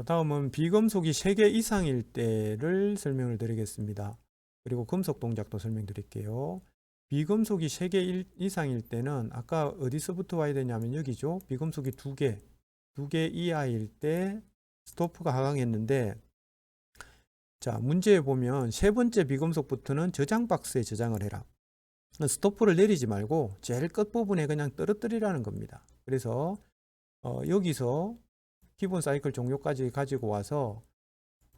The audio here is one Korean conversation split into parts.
자, 다음은 비금속이 3개 이상일 때를 설명을 드리겠습니다. 그리고 금속 동작도 설명드릴게요. 비금속이 3개 일- 이상일 때는 아까 어디서부터 와야 되냐면 여기죠. 비금속이 2개, 2개 이하일 때 스토프가 하강했는데 자, 문제에 보면 세 번째 비금속부터는 저장 박스에 저장을 해라. 스토프를 내리지 말고 제일 끝부분에 그냥 떨어뜨리라는 겁니다. 그래서 어, 여기서 기본 사이클 종료까지 가지고 와서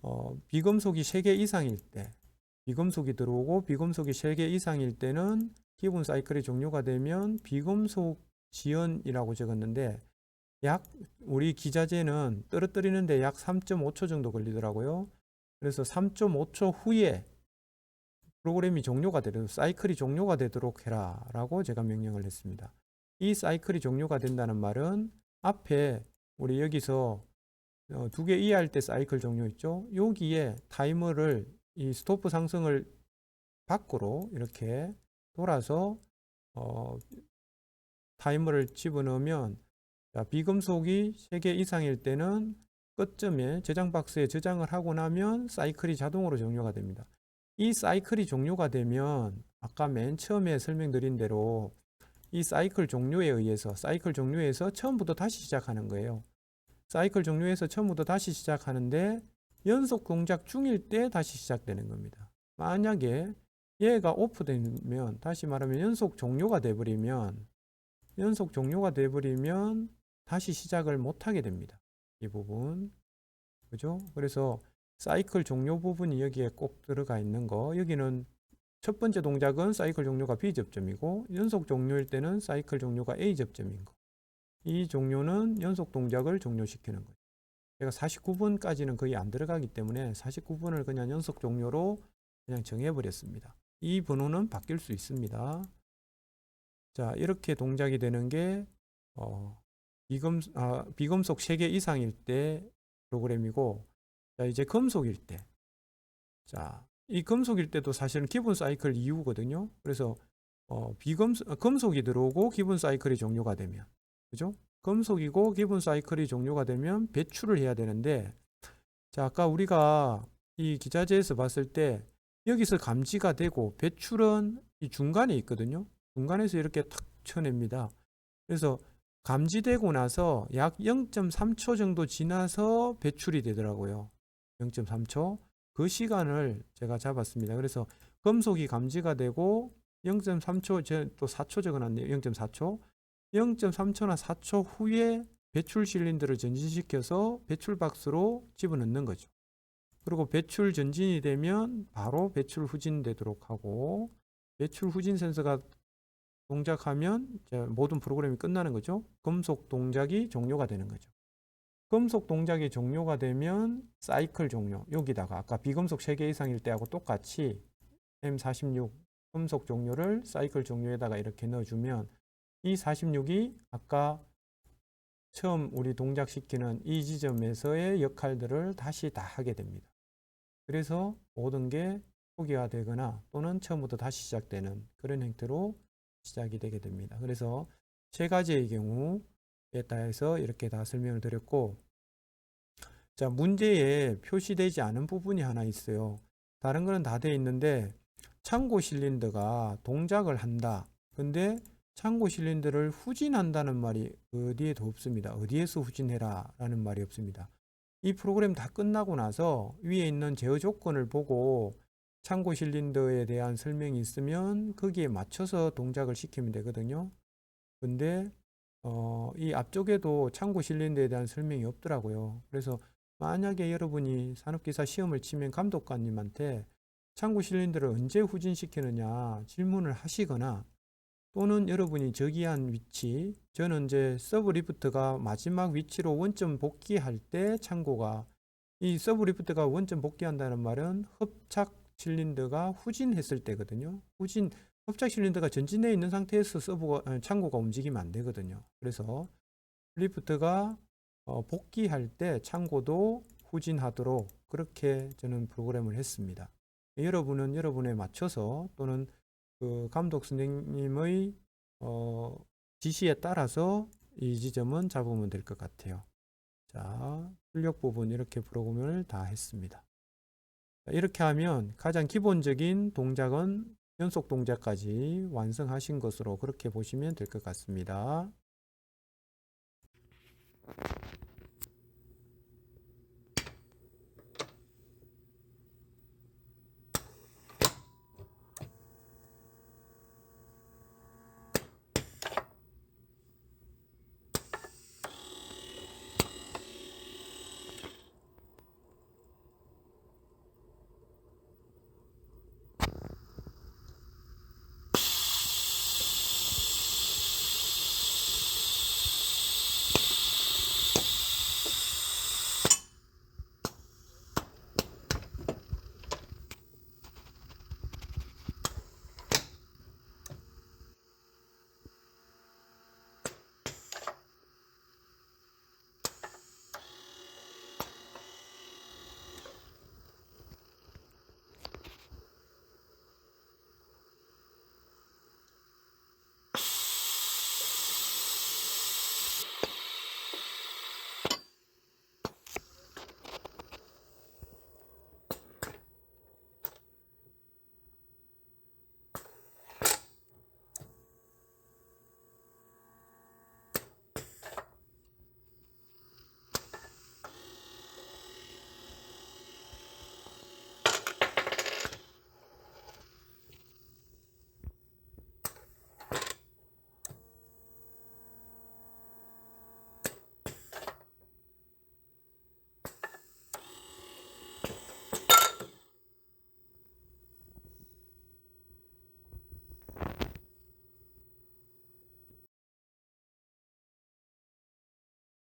어, 비금속이 3개 이상일 때 비금속이 들어오고 비금속이 3개 이상일 때는 기본 사이클이 종료가 되면 비금속 지연이라고 적었는데 약 우리 기자재는 떨어뜨리는데 약 3.5초 정도 걸리더라고요. 그래서 3.5초 후에 프로그램이 종료가 되도록 사이클이 종료가 되도록 해라라고 제가 명령을 했습니다. 이 사이클이 종료가 된다는 말은 앞에 우리 여기서 어, 두개 이하일 때 사이클 종료 있죠. 여기에 타이머를 이 스토프 상승을 밖으로 이렇게 돌아서 어, 타이머를 집어넣으면 자, 비금속이 3개 이상일 때는 끝점에 저장 박스에 저장을 하고 나면 사이클이 자동으로 종료가 됩니다. 이 사이클이 종료가 되면 아까 맨 처음에 설명드린 대로 이 사이클 종료에 의해서 사이클 종료에서 처음부터 다시 시작하는 거예요. 사이클 종료에서 처음부터 다시 시작하는데 연속 동작 중일 때 다시 시작되는 겁니다. 만약에 얘가 오프되면 다시 말하면 연속 종료가 돼버리면 연속 종료가 돼버리면 다시 시작을 못하게 됩니다. 이 부분 그죠? 그래서 사이클 종료 부분이 여기에 꼭 들어가 있는 거 여기는 첫 번째 동작은 사이클 종료가 B 접점이고 연속 종료일 때는 사이클 종료가 A 접점인 거. 이 종료는 연속 동작을 종료시키는 거예요. 제가 49분까지는 거의 안 들어가기 때문에 49분을 그냥 연속 종료로 그냥 정해버렸습니다. 이 번호는 바뀔 수 있습니다. 자, 이렇게 동작이 되는 게 어, 비금, 아, 비금속 3개 이상일 때 프로그램이고 자, 이제 금속일 때. 자, 이 금속일 때도 사실은 기본 사이클 이후거든요. 그래서 어, 비금 금속이 들어오고 기본 사이클이 종료가 되면 그죠? 금속이고 기본 사이클이 종료가 되면 배출을 해야 되는데 자, 아까 우리가 이 기자재에서 봤을 때 여기서 감지가 되고 배출은 이 중간에 있거든요. 중간에서 이렇게 탁 쳐냅니다. 그래서 감지되고 나서 약 0.3초 정도 지나서 배출이 되더라고요. 0.3초. 그 시간을 제가 잡았습니다. 그래서 금속이 감지가 되고 0.3초, 제또 4초 적어놨네요. 0.4초. 0.3초나 4초 후에 배출 실린더를 전진시켜서 배출 박스로 집어넣는 거죠. 그리고 배출 전진이 되면 바로 배출 후진되도록 하고 배출 후진 센서가 동작하면 모든 프로그램이 끝나는 거죠. 금속 동작이 종료가 되는 거죠. 금속 동작이 종료가 되면 사이클 종료 여기다가 아까 비금속 3개 이상일 때하고 똑같이 M46 금속 종료를 사이클 종료에다가 이렇게 넣어주면 이 46이 아까 처음 우리 동작시키는 이 지점에서의 역할들을 다시 다 하게 됩니다. 그래서 모든 게 포기화되거나 또는 처음부터 다시 시작되는 그런 형태로 시작이 되게 됩니다. 그래서 세 가지의 경우 에 따라서 이렇게 다 설명을 드렸고, 자, 문제에 표시되지 않은 부분이 하나 있어요. 다른 거는 다 돼 있는데, 창고 실린더가 동작을 한다. 근데 창고 실린더를 후진한다는 말이 어디에도 없습니다. 어디에서 후진해라 라는 말이 없습니다. 이 프로그램 다 끝나고 나서 위에 있는 제어 조건을 보고 창고 실린더에 대한 설명이 있으면 거기에 맞춰서 동작을 시키면 되거든요. 근데 어, 이 앞쪽에도 창고 실린더에 대한 설명이 없더라고요. 그래서 만약에 여러분이 산업기사 시험을 치면 감독관님한테 창고 실린더를 언제 후진시키느냐 질문을 하시거나 또는 여러분이 저기한 위치, 저는 이제 서브 리프트가 마지막 위치로 원점 복귀할 때 창고가 이 서브 리프트가 원점 복귀한다는 말은 흡착 실린더가 후진했을 때거든요. 후진 흡착 실린더가 전진해 있는 상태에서 서브가 아니, 창고가 움직이면 안 되거든요. 그래서 리프트가 어, 복귀할 때 창고도 후진하도록 그렇게 저는 프로그램을 했습니다. 여러분은 여러분에 맞춰서 또는 그 감독 선생님의 어, 지시에 따라서 이 지점은 잡으면 될 것 같아요. 자, 출력 부분 이렇게 프로그램을 다 했습니다. 자, 이렇게 하면 가장 기본적인 동작은 연속 동작까지 완성하신 것으로 그렇게 보시면 될 것 같습니다.